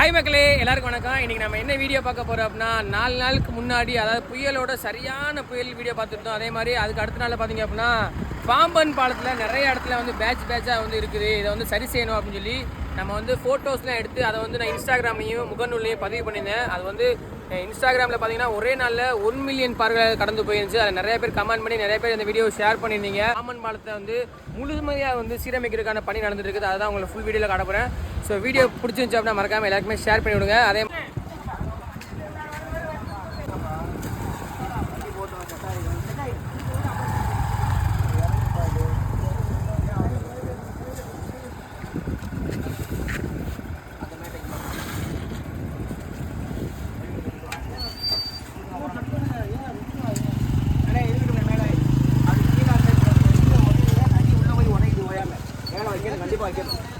Hi மக்களே. எல்லாருக்கும் வணக்கம். இன்னைக்கு நம்ம என்ன வீடியோ பார்க்க போறோம் அப்படின்னா நாலு நாளுக்கு முன்னாடி அதாவது புயலோட சரியான புயல் வீடியோ பார்த்துருந்தோம் அதே மாதிரி அதுக்கு அடுத்த நாள் பார்த்தீங்க அப்படின்னா பாம்பன் பாலத்தில் நிறைய இடத்துல வந்து பேட்ச் பேட்சாக வந்து இருக்குது. இதை வந்து சரி செய்யணும் அப்படின்னு சொல்லி நம்ம வந்து ஃபோட்டோஸ்லாம் எடுத்து அதை வந்து நான் இன்ஸ்டாகிராமையும் முகநூல்லையும் பதிவு பண்ணியிருந்தேன். அது வந்து இன்ஸ்டாகிராமில் பார்த்தீங்கன்னா ஒரே நாளில் ஒன் மில்லியன் பார்வைகள் கடந்து போயிருந்துச்சு. அதில் நிறைய பேர் கமெண்ட் பண்ணி நிறைய பேர் இந்த வீடியோ ஷேர் பண்ணியிருந்தீங்க. பாம்பன் பாலத்தை வந்து முழுமையாக வந்து சீரமைக்கிறதுக்கான பணி நடந்துட்டு இருக்குது. அதுதான் உங்களுக்கு ஃபுல் வீடியோவில் காட்ட போகிறேன் ஸோ வீடியோ பிடிச்சிருந்துச்சு அப்படின்னா மறக்காம எல்லாருக்குமே ஷேர் பண்ணி விடுங்க. அதே கண்டிப்பா வைக்கணும்.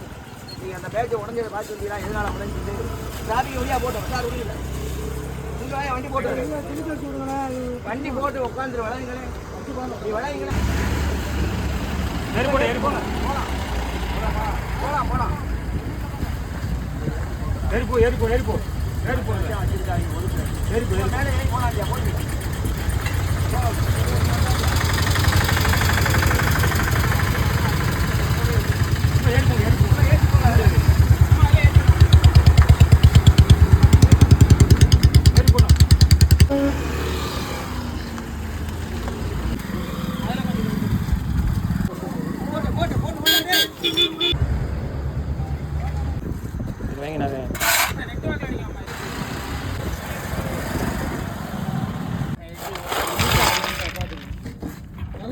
நீங்க அந்த பேட்ச் உடஞ்சதை பார்த்து வந்தீங்களா? எதனால உடஞ்சிட்டு டிராபிக் வழியா போட்டோம் சார் உள்ள உங்க வாயா வண்டி போட்டு வண்டி போட்டு உட்காந்துரு விளையுங்களே நீ விளையுங்களே போலாம் போலாம். நெருப்பு நெருப்பு நெருப்பு. நெருப்பு. நெருப்பு மேலே ஏறி போலாம் இல்லையா போட்டு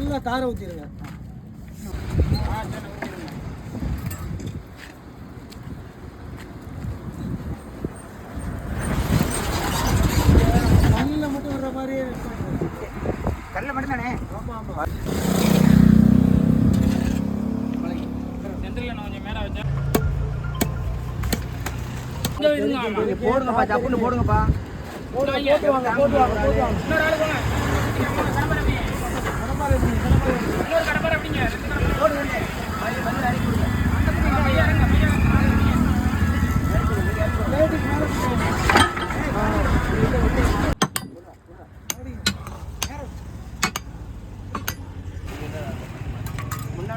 நல்லா காரை ஊற்றிடுங்க கல்லில் மட்டும் வர்ற மாதிரி கல்ல மட்டும் தானே ஆமாம் ஆமாம் போடுங்கப்பா ஜப்புன்னு போடுங்கப்பா. போட்டு வாங்க போட்டு வாங்க போட்டு வாங்க.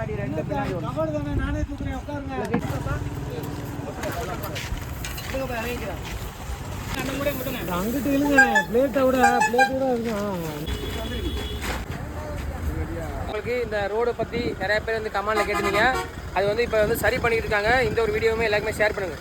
முன்னாடி ரெண்டு பின்னாடி கவர் தானே நானே தூக்குறேன் உட்காருங்க. அங்கிட்டு இல்லைங்க பிளேட்டை விட பிளேட்டை விட இருக்கும் உங்களுக்கு இந்த ரோடை பற்றி நிறைய பேர் வந்து கமெண்ட்ல கேட்டிருந்தீங்க. அது வந்து இப்போ வந்து சரி பண்ணிட்டு இருக்காங்க. இந்த ஒரு வீடியோவுமே எல்லாருக்குமே ஷேர் பண்ணுங்க.